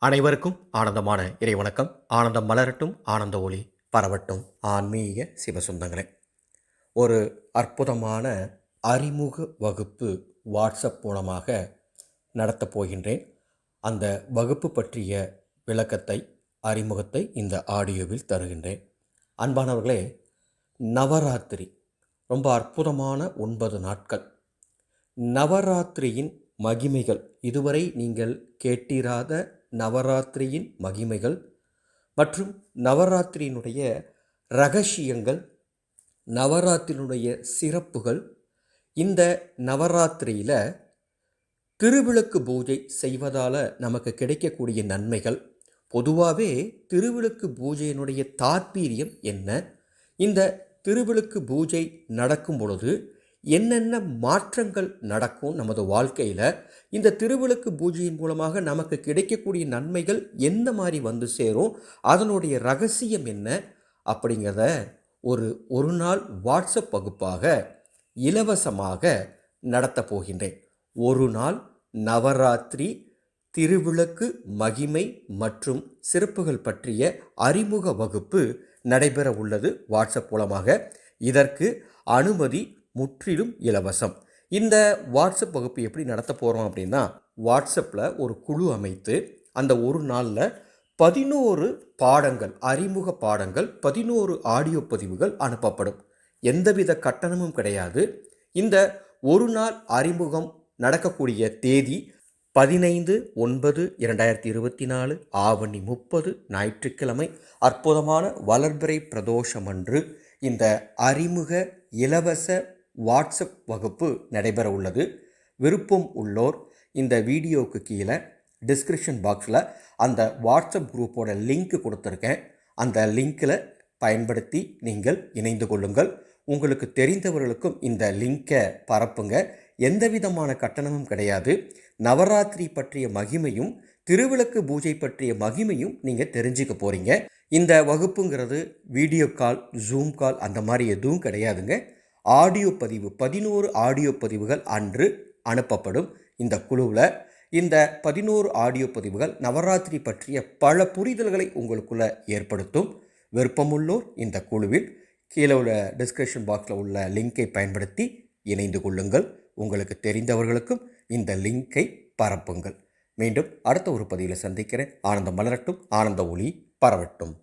அனைவருக்கும் ஆனந்தமான இறைவணக்கம். ஆனந்தம் மலரட்டும் ஆனந்த ஒளி பரவட்டும். ஆன்மீக சிவசுந்தங்களே. ஒரு அற்புதமான அறிமுக வகுப்பு வாட்ஸ்அப் மூலமாக நடத்தப் போகின்றேன். அந்த வகுப்பு பற்றிய விளக்கத்தை அறிமுகத்தை இந்த ஆடியோவில் தருகின்றேன். அன்பானவர்களே நவராத்திரி ரொம்ப அற்புதமான ஒன்பது நாட்கள். நவராத்திரியின் மகிமைகள் இதுவரை நீங்கள் கேட்டிராத நவராத்திரியின் மகிமைகள் மற்றும் நவராத்திரியினுடைய ரகசியங்கள் நவராத்திரியினுடைய சிறப்புகள். இந்த நவராத்திரியில் திருவிளக்கு பூஜை செய்வதால் நமக்கு கிடைக்கக்கூடிய நன்மைகள். பொதுவாகவே திருவிளக்கு பூஜையினுடைய தாற்பீரியம் என்ன? இந்த திருவிளக்கு பூஜை நடக்கும் பொழுது என்னென்ன மாற்றங்கள் நடக்கும் நமது வாழ்க்கையில்? இந்த திருவிளக்கு பூஜையின் மூலமாக நமக்கு கிடைக்கக்கூடிய நன்மைகள் எந்த மாதிரி வந்து சேரும்? அதனுடைய ரகசியம் என்ன? அப்படிங்கிறத ஒரு ஒரு நாள் வாட்ஸ்அப் வகுப்பாக இலவசமாக நடத்தப் போகின்றேன். ஒரு நாள் நவராத்திரி திருவிளக்கு மகிமை மற்றும் சிறப்புகள் பற்றிய அறிமுக வகுப்பு நடைபெற உள்ளது வாட்ஸ்அப் மூலமாக. இதற்கு அனுமதி முற்றிலும் இலவசம். இந்த வாட்ஸ்அப் வகுப்பு எப்படி நடத்த போகிறோம் அப்படின்னா வாட்ஸ்அப்பில் ஒரு குழு அமைத்து அந்த ஒரு நாளில் பதினோரு பாடங்கள் அறிமுக பாடங்கள் பதினோரு ஆடியோ பதிவுகள் அனுப்பப்படும். எந்தவித கட்டணமும் கிடையாது. இந்த ஒரு நாள் அறிமுகம் நடக்கக்கூடிய தேதி பதினைந்து ஒன்பது இரண்டாயிரத்தி இருபத்தி நாலு ஆவணி முப்பது ஞாயிற்றுக்கிழமை அற்புதமான வளர்பிறை பிரதோஷம் அன்று இந்த அறிமுக இலவச வாட்ஸ்அப் வகுப்பு நடைபெற உள்ளது. விருப்பம் உள்ளோர் இந்த வீடியோவுக்கு கீழே டிஸ்கிரிப்ஷன் பாக்ஸில் அந்த வாட்ஸ்அப் குரூப்போட லிங்க் கொடுத்துருக்கேன். அந்த லிங்க்கில் பயன்படுத்தி நீங்கள் இணைந்து கொள்ளுங்கள். உங்களுக்கு தெரிந்தவர்களுக்கும் இந்த லிங்கை பரப்புங்க. எந்த விதமான கட்டணமும் கிடையாது. நவராத்திரி பற்றிய மகிமையும் திருவிளக்கு பூஜை பற்றிய மகிமையும் நீங்கள் தெரிஞ்சுக்க போகிறீங்க இந்த வகுப்புங்கிறது வீடியோ கால் ஜூம் கால் அந்த மாதிரி எதுவும் கிடையாதுங்க. ஆடியோ பதிவு பதினோரு ஆடியோ பதிவுகள் அன்று அனுப்பப்படும். இந்த குழுவில் இந்த பதினோரு ஆடியோ பதிவுகள் நவராத்திரி பற்றிய பல புரிதல்களை உங்களுக்குள்ள ஏற்படுத்தும். விருப்பமுள்ளோர் இந்த குழுவில் கீழே உள்ள டிஸ்கிரிப்ஷன் பாக்ஸில் உள்ள லிங்கை பயன்படுத்தி இணைந்து கொள்ளுங்கள். உங்களுக்கு தெரிந்தவர்களுக்கும் இந்த லிங்கை பரப்புங்கள். மீண்டும் அடுத்த ஒரு பதிவில் சந்திக்கிறேன். ஆனந்தம் மலரட்டும். ஆனந்த ஒளி பரவட்டும்.